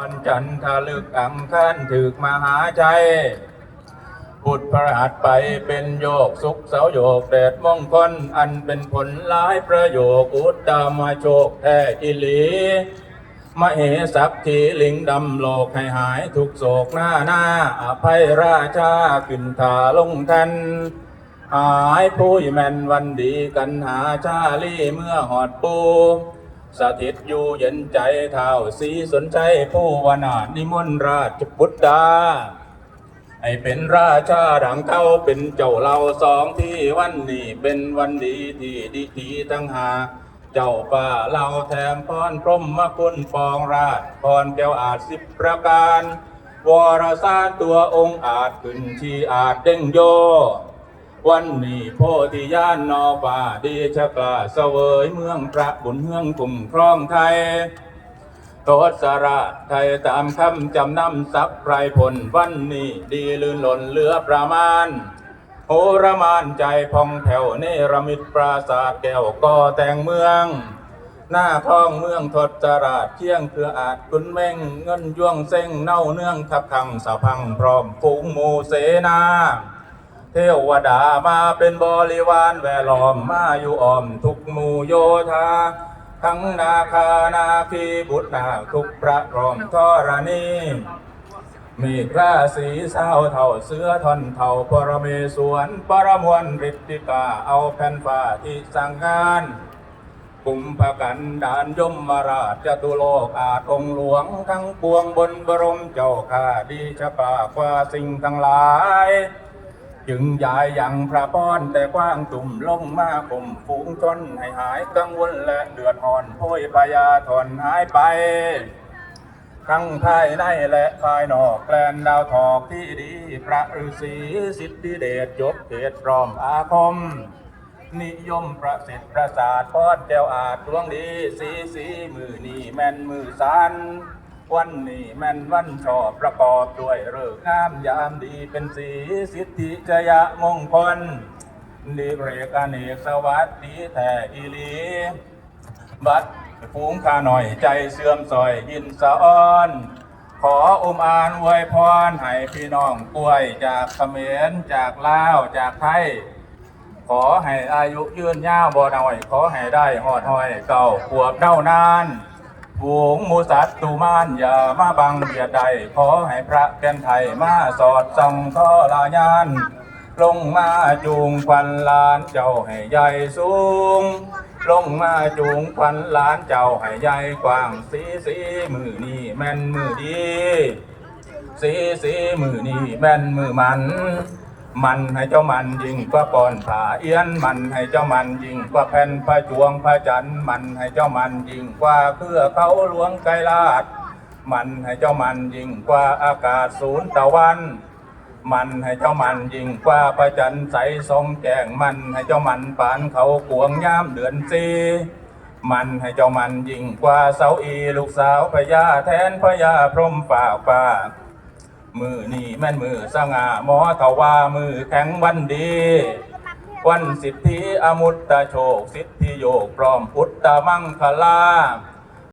วันจันทร์ลึกอังคารถึกมหาใจพุทธพระหัตถ์ไปเป็นโยกสุขเสาโยกแดดมงคลอันเป็นผลหลายประโยคอุตตมาโชคแท้อิลีมเหสักทีลิงดำโลกให้หายทุกโศกหน้าหน้าอภัยราชาขึ้นถาลงทันหายผู้ยแม่นวันดีกันหาชาลีเมื่อหอดปู สถิตอยู่เย็นใจเท่าสีสนใจผู้วนานิมนต์ราชบุตรดาให้เป็นราชาดังเก้าเป็นเจ้าเราสองที่วันนี้เป็นวันดีที่ดีทีตั้งหา เจ้าป่าเราแถมพรพรหมคุณปองราชพรแก้วอาจสิบประการ วรสารตัวองค์อาจขึ้นที่อาจเด้งโย วันนี้โพธิญาณนอป่าดีชะกลาเสวยเมืองพระบุญเมืองกลุ่มครองไทยโทษราชไทยตามคำจำนำสักไพรผลวันนี้ดีลื่นหล่นเหลือประมาณโหรมานใจพองแผ่วเนรมิตปราสาทแก้วก่อแต่งเมือง หน้าท้องเมืองทศราชเที่ยงเพื่ออาจคุณเม่งเงินยวงเส้งเน่าเนื่องทับขังสะพังพร้อมฝูงหมูเสนา เทวดามาเป็นบริวารแวดล้อมมาอยู่อ้อมทุกหมู่โยธา ทั้งนาคานาคีบุตรนาทุกพระรอมทรณีมีกราสีเศร้าเท่าเสือทอนเท่าปรเมศวรปรมวลฤทธิกาเอาแผ่นฟ้าที่สั่งงานกุมภกันดานยมมาราชจตุโลกอาจองหลวงทั้งปวงบนบรมเจ้าข้าดีชะปากว่าสิ่งทั้งหลาย จึงยายยังพระป้อนแต่กว้างตุ่มลงมาข่มฝูงชนให้หายกังวลและเดือดร้อนโพยพยาถอนหายไป ทั้งภายในและภายนอกแกลนดาวทอกที่ดี พระฤาษีสิทธิเดชยกเกตพร้อมอาคม นิยมประสิทธิ์ประสาทพอดแก้วอาจดวงดีสีสีมือนี่แม่นมือสัน วันนี้แม่นวันชอบประกอบด้วยเริกษ์งามยามดีเป็นสีสิทธิจยะมงคลดีเบรกอเนกสวัสดีแท้อีหลี บัดฟูงข้าหน่อยใจเสื่อมซอยยินสะอ้อน ขออุมอานอวยพรให้พี่น้องป่วยจากเขมรจากลาวจากไทย ขอให้อายุยืนยาวบ่น้อย ขอให้ได้หอดหอยเก่าขวบเน่านาน ฝูงมูสัตตูมานอย่ามาบังเบียดใด ขอให้พระแก่นไทยมาสอดส่องทอลายาน ลงมาจูงควันลานเจ้าให้ใหญ่สูง ลงมาจูงควันลานเจ้าให้ใหญ่กว้างสีสีมือนี่แม่นมือดี สีสีมือนี่แม่นมือมัน มันให้เจ้ามันยิงกว่าปอนผาเอียนมันให้เจ้ามันยิงกว่าแผ่นพระจวงพระจันทร์มันให้เจ้ามันยิงกว่าเครือเขาหลวงไกรลาด มันให้เจ้ามันยิงกว่าอากาศศูนย์ตะวัน มันให้เจ้ามันยิงกว่าพระจันทร์ใสทรงแจงมันให้เจ้ามันปานเขากวงยามเดือนสีมันให้เจ้ามันยิงกว่าเสาอีลูกสาวพญาแทนพญาพรหมฝ่าฟ้า มือนี่แม่นมือสง่าหมอทว่ามือแข็งวันดี วันสิทธิอมุตตะโชค สิทธิโยกพร้อมพุทธมังคลา